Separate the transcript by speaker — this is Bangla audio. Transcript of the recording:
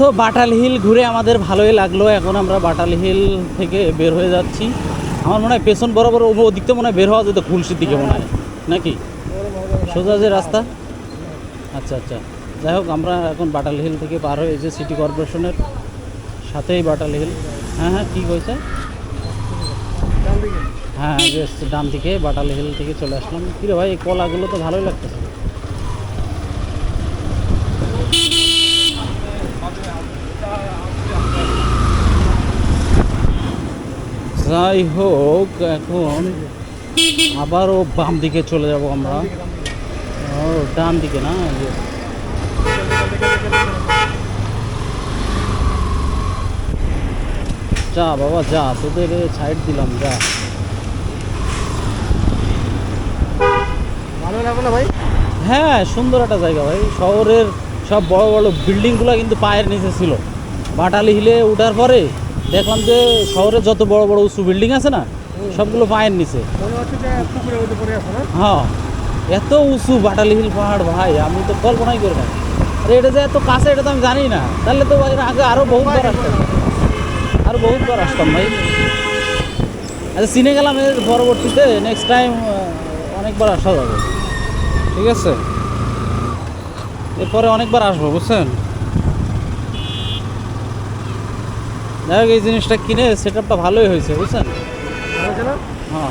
Speaker 1: তো বাটাল হিল ঘুরে আমাদের ভালোই লাগল। এখন আমরা বাটাল হিল থেকে বের হয়ে যাচ্ছি। আমার মনে হয় পেছন বরাবর ওদিক তো মনে হয় বের হওয়া যেত খুলশির দিকে মনে হয়। নাকি? সোজা যে রাস্তা? আচ্ছা আচ্ছা। যাই হোক, আমরা এখন বাটাল হিল থেকে পার হয়ে যে সিটি কর্পোরেশনের সাথেই বাটাল হিল। হ্যাঁ হ্যাঁ কী হয়েছে হ্যাঁ বেশ ডান দিকে বাটাল হিল থেকে চলে আসলাম। কিরে ভাই, এই কলাগুলো তো ভালোই লাগতেছে। যাই হোক এখন আবারও বাম দিকে চলে যাব আমরা। ও ডান দিকে না? যা। বাবা যা তোদের সাইড দিলাম যা।
Speaker 2: ভালো লাগল ভাই?
Speaker 1: হ্যাঁ সুন্দর একটা জায়গা ভাই। শহরের সব বড় বড় বিল্ডিংগুলো কিন্তু পায়ের নিচে ছিল। বাটালি হিলে ওঠার পরে দেখলাম যে শহরের যত বড় বড় উঁচু বিল্ডিং আছে না সবগুলো পায়ের নিচে। হ্যাঁ এত উঁচু বাটালি হিল পাহাড় ভাই আমি তো কল্পনাই করি না। আরে এটা যে এত কাছে এটা তো আমি জানি না। তাহলে তো এর আগে আরও বহুতবার আসতাম। আরও বহুতবার আসতাম ভাই। আচ্ছা চিনে গেলাম এর পরবর্তীতে নেক্সট টাইম অনেকবার আসা যাবে। ঠিক আছে? এরপরে অনেকবার আসব বুঝছেন? যাই হোক এই জিনিসটা কিনে সেট আপটা ভালোই হয়েছে বুঝছেন? হ্যাঁ।